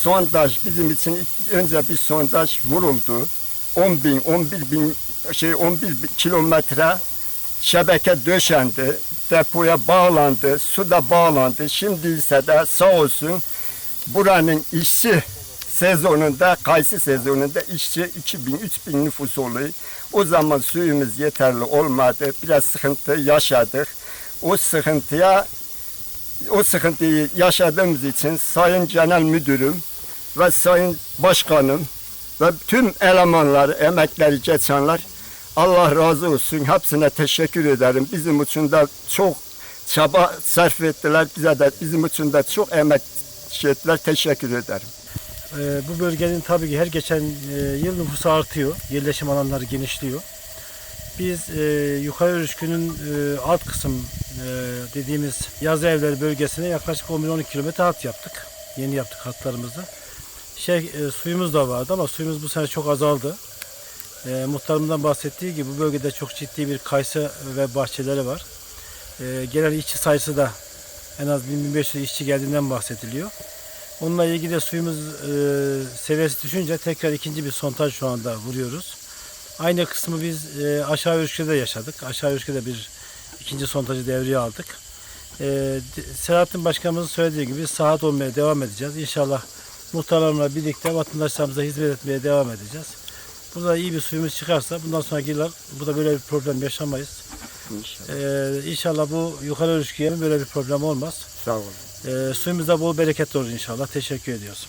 sondaj bizim için önce bir sondaj vuruldu. 10 bin, 11 bin, şey 11 bin kilometre şebeke döşendi, depoya bağlandı, su da bağlandı. Şimdi ise de sağ olsun buranın işçi sezonunda, kayısı sezonunda işçi 2000, 3000 nüfus oluyor. O zaman suyumuz yeterli olmadı. Biraz sıkıntı yaşadık. O sıkıntıya o sıkıntıyı yaşadığımız için Sayın Genel Müdürüm ve Sayın Başkanım ve tüm elemanlar, emekleri geçenler Allah razı olsun. Hepsine teşekkür ederim. Bizim için de çok çaba sarf ettiler. Bize de bizim için de çok emek ettiler. Teşekkür ederim. Ee, bu bölgenin tabii ki her geçen e, yıl nüfusu artıyor. Yerleşim alanları genişliyor. Biz e, Yukarı Ürüşkü'nün e, alt kısım e, dediğimiz yaz evleri bölgesine yaklaşık 11-12 kilometre hat yaptık. Yeni yaptık hatlarımızı. Şey, e, suyumuz da vardı ama suyumuz bu sene çok azaldı. E, muhtarımdan bahsettiği gibi bu bölgede çok ciddi bir kayısı ve bahçeleri var. E, gelen işçi sayısı da en az 1500 işçi geldiğinden bahsediliyor. Onunla ilgili de suyumuz e, seviyesi düşünce tekrar ikinci bir sondaj şu anda vuruyoruz. Aynı kısmı biz e, aşağı Ürüşke'de yaşadık. Aşağı Ürüşke'de bir ikinci sondajı devreye aldık. E, Selahattin Başkanımızın söylediği gibi saat olmaya devam edeceğiz. İnşallah muhtarlarımla birlikte vatandaşlarımıza hizmet etmeye devam edeceğiz. Burada iyi bir suyumuz çıkarsa bundan sonraki yıllar burada böyle bir problem yaşamayız. İnşallah. E, inşallah bu yukarı Ürüşke'ye böyle bir problem olmaz. Sağ olun. E, suyumuz da bol bereketli olur inşallah. Teşekkür ediyoruz.